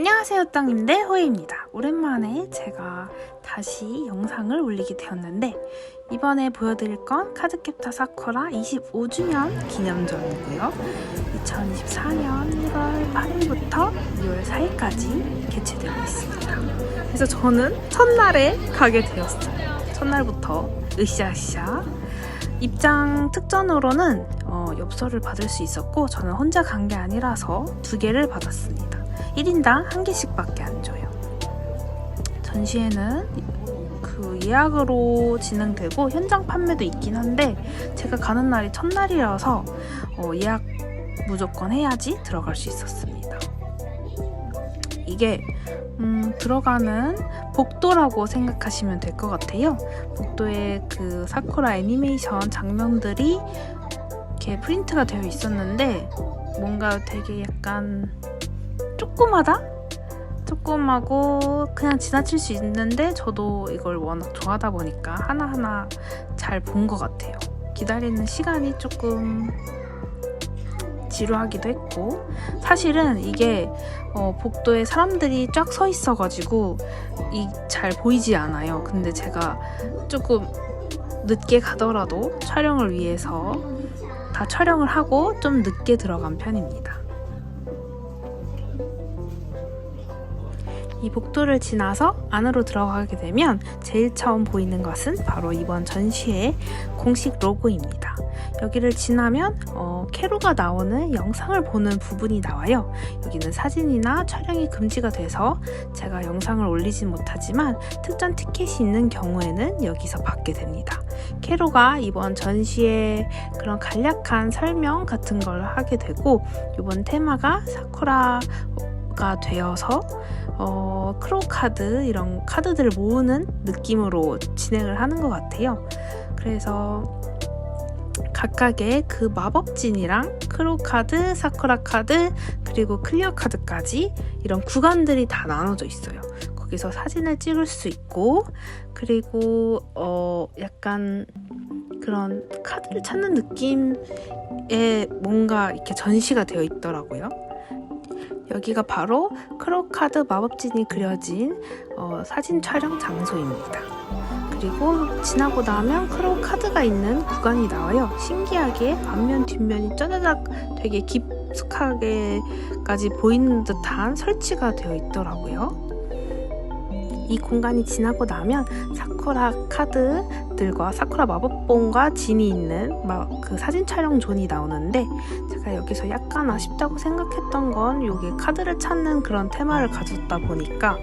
안녕하세요 땅님들. 호이입니다. 오랜만에 제가 다시 영상을 올리게 되었는데 이번에 보여드릴 건 카드캡터 사쿠라 25주년 기념전이고요. 2024년 1월 8일부터 2월 4일까지 개최되고 있습니다. 그래서 저는 첫날에 가게 되었어요. 첫날부터 으쌰으쌰. 입장 특전으로는 어, 엽서를 받을 수 있었고 저는 혼자 간 게 아니라서 두 개를 받았습니다 1인당 한 개씩밖에 안 줘요. 전시회는 그 예약으로 진행되고 현장 판매도 있긴 한데 제가 가는 날이 첫날이라서 어, 예약 무조건 해야지 들어갈 수 있었습니다. 이게 음, 들어가는 복도라고 생각하시면 될 것 같아요. 복도에 그 사쿠라 애니메이션 장면들이 이렇게 프린트가 되어 있었는데 뭔가 되게 약간 조그마다? 조그마고 그냥 지나칠 수 있는데 저도 이걸 워낙 좋아하다 보니까 하나하나 잘 본 것 같아요. 기다리는 시간이 조금 지루하기도 했고 사실은 이게 어, 복도에 사람들이 쫙 서 있어가지고 이 잘 보이지 않아요. 근데 제가 조금 늦게 가더라도 촬영을 위해서 다 촬영을 하고 좀 늦게 들어간 편입니다. 이 복도를 지나서 안으로 들어가게 되면 제일 처음 보이는 것은 바로 이번 전시회의 공식 로고입니다. 여기를 지나면 어, 캐로가 나오는 영상을 보는 부분이 나와요. 여기는 사진이나 촬영이 금지가 돼서 제가 영상을 올리진 못하지만 특전 티켓이 있는 경우에는 여기서 받게 됩니다. 캐로가 이번 전시회 그런 간략한 설명 같은 걸 하게 되고 이번 테마가 사쿠라가 되어서 어, 크로우 카드 이런 카드들을 모으는 느낌으로 진행을 하는 것 같아요. 그래서 각각의 그 마법진이랑 크로우 카드, 사쿠라 카드, 그리고 클리어 카드까지 이런 구간들이 다 나눠져 있어요. 거기서 사진을 찍을 수 있고, 그리고 어 약간 그런 카드를 찾는 느낌의 뭔가 이렇게 전시가 되어 있더라고요. 여기가 바로 크로카드 마법진이 그려진 어, 사진 촬영 장소입니다. 그리고 지나고 나면 크로카드가 있는 구간이 나와요. 신기하게 앞면 뒷면이 짜자작 되게 깊숙하게까지 보이는 듯한 설치가 되어 있더라고요. 이 공간이 지나고 나면 사쿠라 카드들과 사쿠라 마법봉과 진이 있는 그 사진 촬영 존이 나오는데 제가 여기서 약간 아쉽다고 생각했던 건 이게 카드를 찾는 그런 테마를 가졌다 보니까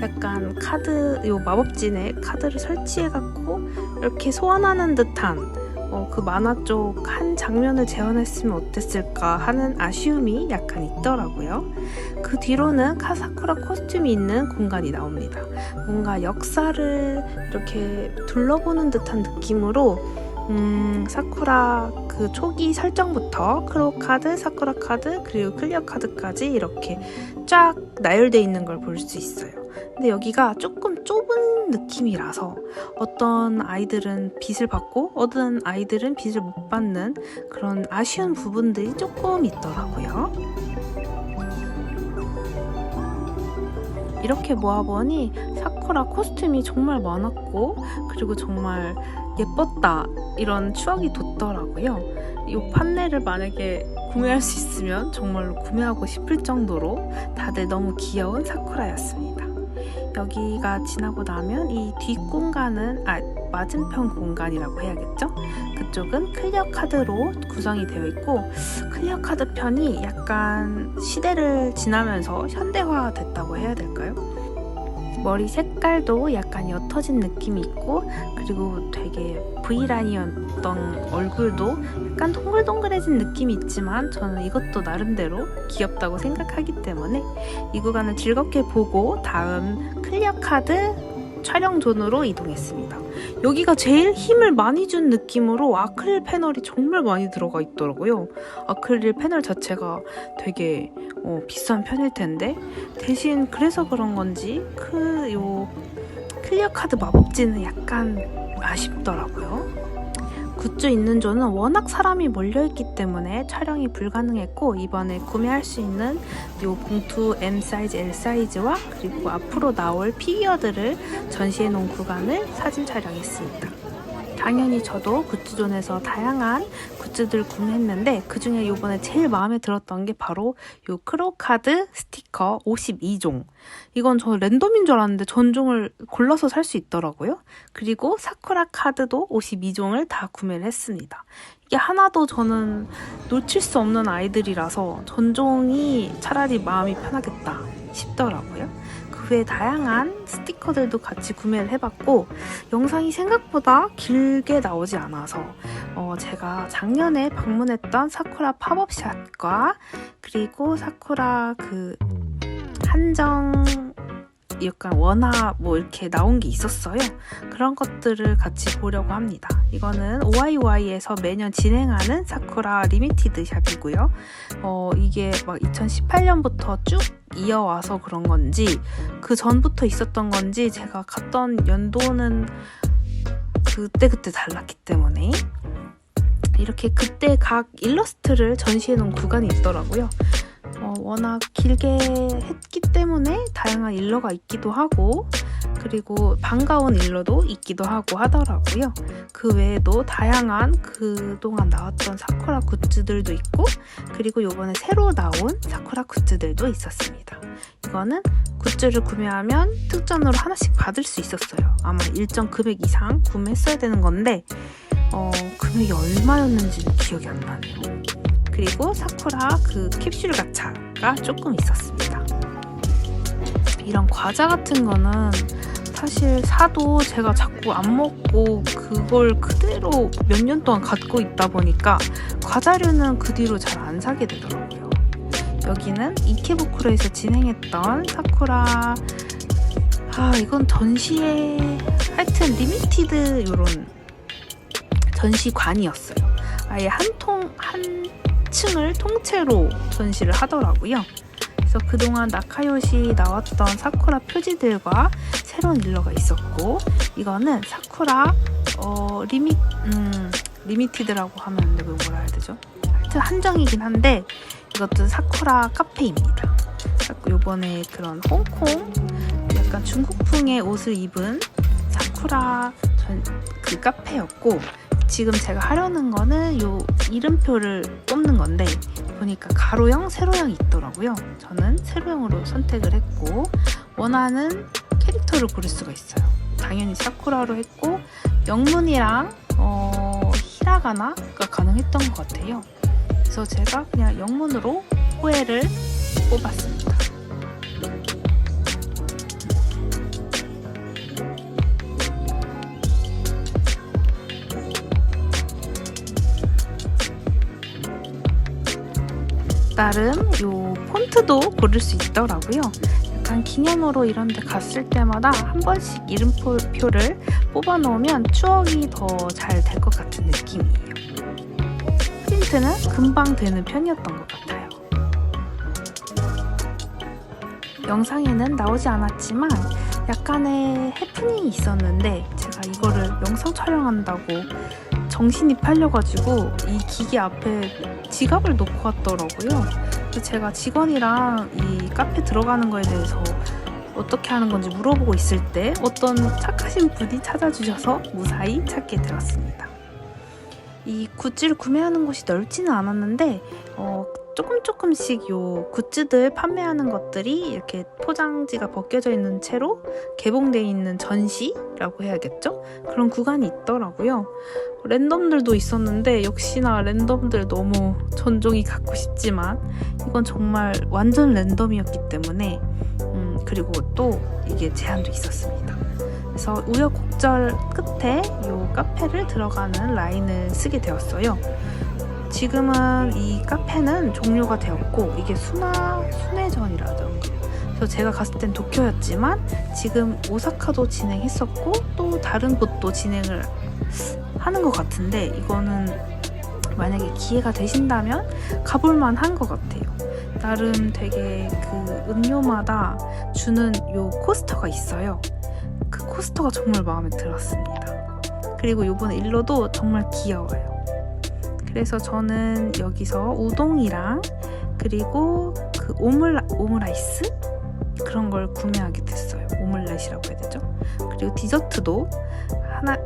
약간 카드 요 마법진에 카드를 설치해 갖고 이렇게 소환하는 듯한 어, 그 만화 쪽 한 장면을 재현했으면 어땠을까 하는 아쉬움이 약간 있더라고요. 그 뒤로는 카사쿠라 코스튬이 있는 공간이 나옵니다. 뭔가 역사를 이렇게 둘러보는 듯한 느낌으로 음, 사쿠라 그 초기 설정부터 크로우 카드, 사쿠라 카드, 그리고 클리어 카드까지 이렇게 쫙 나열되어 있는 걸 볼 수 있어요. 근데 여기가 조금 좁은 느낌이라서 어떤 아이들은 빛을 받고 어떤 아이들은 빛을 못 받는 그런 아쉬운 부분들이 조금 있더라고요. 이렇게 모아보니 사쿠라 코스튬이 정말 많았고 그리고 정말 예뻤다 이런 추억이 돋더라고요. 이 판넬을 만약에 구매할 수 있으면 정말로 구매하고 싶을 정도로 다들 너무 귀여운 사쿠라였습니다. 여기가 지나고 나면 이 뒷공간은 아 맞은편 공간이라고 해야겠죠? 그쪽은 클리어 카드로 구성이 되어 있고 클리어 카드 편이 약간 시대를 지나면서 현대화 됐다고 해야 될까요? 머리 색깔도 약간 옅어진 느낌이 있고 그리고 되게 V라인이었던 얼굴도 약간 동글동글해진 느낌이 있지만 저는 이것도 나름대로 귀엽다고 생각하기 때문에 이 구간을 즐겁게 보고 다음 클리어 카드 촬영 존으로 이동했습니다. 여기가 제일 힘을 많이 준 느낌으로 아크릴 패널이 정말 많이 들어가 있더라고요. 아크릴 패널 자체가 되게 어, 비싼 편일 텐데 대신 그래서 그런 건지 그 요 클리어 카드 마법진은 약간 아쉽더라고요. 굿즈 있는 존은 워낙 사람이 몰려있기 때문에 촬영이 불가능했고 이번에 구매할 수 있는 요 봉투 M 사이즈, L 사이즈와 그리고 앞으로 나올 피규어들을 전시해 놓은 구간을 사진 촬영했습니다. 당연히 저도 굿즈존에서 다양한 굿즈들 구매했는데 그 중에 이번에 제일 마음에 들었던 게 바로 요 크로카드 스티커 52종. 이건 저 랜덤인 줄 알았는데 전종을 골라서 살 수 있더라고요. 그리고 사쿠라 카드도 52종을 다 구매를 했습니다. 이게 하나도 저는 놓칠 수 없는 아이들이라서 전종이 차라리 마음이 편하겠다 싶더라고요. 그 외에 다양한 스티커들도 같이 구매를 해봤고 영상이 생각보다 길게 나오지 않아서 어, 제가 작년에 방문했던 사쿠라 팝업샷과 그리고 사쿠라 그 한정 약간 원화 뭐 이렇게 나온 게 있었어요. 그런 것들을 같이 보려고 합니다. 이거는 OIY에서 매년 진행하는 사쿠라 리미티드 샵이고요. 어, 이게 막 2018년부터 쭉 이어와서 그런 건지 그 전부터 있었던 건지 제가 갔던 연도는 그때 그때 달랐기 때문에 이렇게 그때 각 일러스트를 전시해 놓은 구간이 있더라고요. 어, 워낙 길게 했기 때문에 다양한 일러가 있기도 하고 그리고 반가운 일러도 있기도 하고 하더라고요. 그 외에도 다양한 그동안 나왔던 사쿠라 굿즈들도 있고 그리고 요번에 새로 나온 사쿠라 굿즈들도 있었습니다. 이거는 굿즈를 구매하면 특전으로 하나씩 받을 수 있었어요. 아마 일정 금액 이상 구매했어야 되는 건데 어, 금액이 얼마였는지는 기억이 안 나네요. 그리고 사쿠라 그 캡슐 가차가 조금 있었습니다. 이런 과자 같은 거는 사실 사도 제가 자꾸 안 먹고 그걸 그대로 몇 년 동안 갖고 있다 보니까 과자류는 그 뒤로 잘 안 사게 되더라고요. 여기는 이케부쿠로에서 진행했던 사쿠라 아 이건 전시회 하여튼 리미티드 요런 전시관이었어요. 아예 한 통, 한 층을 통째로 전시를 하더라고요. 그래서 그동안 나카요시 나왔던 사쿠라 표지들과 새로운 일러가 있었고, 이거는 사쿠라, 어, 리미, 음, 리미티드라고 하면 안 되고 뭐라 해야 되죠? 하여튼 한정이긴 한데, 이것도 사쿠라 카페입니다. 요번에 그런 홍콩, 약간 중국풍의 옷을 입은 사쿠라 전, 그 카페였고, 지금 제가 하려는 거는 요 이름표를 뽑는 건데 보니까 가로형, 세로형이 있더라고요. 저는 세로형으로 선택을 했고 원하는 캐릭터를 고를 수가 있어요. 당연히 사쿠라로 했고 영문이랑 어, 히라가나가 가능했던 것 같아요. 그래서 제가 그냥 영문으로 호애를 뽑았습니다. 나름 요 폰트도 고를 수 있더라고요. 약간 기념으로 이런 데 갔을 때마다 한 번씩 이름표를 뽑아 놓으면 추억이 더 잘 될 것 같은 느낌이에요. 프린트는 금방 되는 편이었던 것 같아요. 영상에는 나오지 않았지만 약간의 해프닝이 있었는데 제가 이거를 영상 촬영한다고 정신이 팔려가지고 이 기계 앞에 지갑을 놓고 왔더라고요. 그래서 제가 직원이랑 이 카페 들어가는 거에 대해서 어떻게 하는 건지 물어보고 있을 때 어떤 착하신 분이 찾아주셔서 무사히 찾게 되었습니다. 이 굿즈를 구매하는 곳이 넓지는 않았는데 어, 조금 조금씩 요 굿즈들 판매하는 것들이 이렇게 포장지가 벗겨져 있는 채로 개봉되어 있는 전시라고 해야겠죠? 그런 구간이 있더라고요. 랜덤들도 있었는데 역시나 랜덤들 너무 전종이 갖고 싶지만 이건 정말 완전 랜덤이었기 때문에 음, 그리고 또 이게 제한도 있었습니다. 그래서 우여곡절 끝에 이 카페를 들어가는 라인을 쓰게 되었어요. 지금은 이 카페는 종료가 되었고 이게 순화 순회전이라던가 그래서 제가 갔을 땐 도쿄였지만 지금 오사카도 진행했었고 또 다른 곳도 진행을 하는 것 같은데 이거는 만약에 기회가 되신다면 가볼만 한 것 같아요. 나름 되게 그 음료마다 주는 요 코스터가 있어요. 그 코스터가 정말 마음에 들었습니다. 그리고 요번 일로도 정말 귀여워요. 그래서 저는 여기서 우동이랑 그리고 그 오물 오므라이스 그런 걸 구매하게 됐어요. 오믈렛이라고 해야 되죠. 그리고 디저트도 하나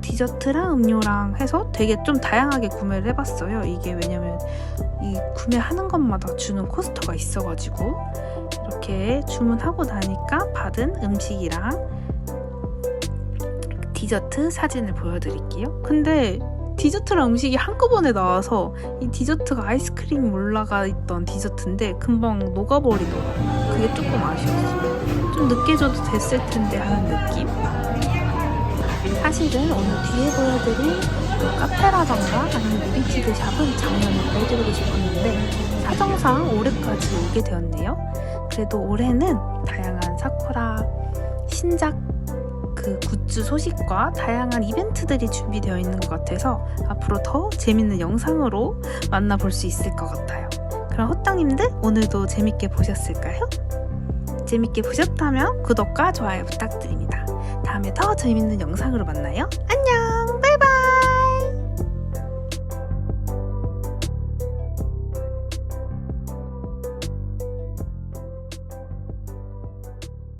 디저트랑 음료랑 해서 되게 좀 다양하게 구매를 해봤어요. 이게 왜냐면 이 구매하는 것마다 주는 코스터가 있어가지고 이렇게 주문하고 나니까 받은 음식이랑 디저트 사진을 보여드릴게요. 근데 디저트랑 음식이 한꺼번에 나와서 이 디저트가 아이스크림이 올라가 있던 디저트인데 금방 녹아버리더라고요. 그게 조금 아쉬웠어요. 좀 늦게 줘도 됐을 텐데 하는 느낌? 사실은 오늘 뒤에 보여드릴 그 카페라던가 아니면 무비티드 샵은 작년에 보여드리고 싶었는데 사정상 올해까지 오게 되었네요. 그래도 올해는 다양한 사쿠라 신작 그 굿즈 소식과 다양한 이벤트들이 준비되어 있는 것 같아서 앞으로 더 재밌는 영상으로 만나볼 수 있을 것 같아요. 그럼 호떡님들 오늘도 재밌게 보셨을까요? 재밌게 보셨다면 구독과 좋아요 부탁드립니다. 다음에 더 재밌는 영상으로 만나요.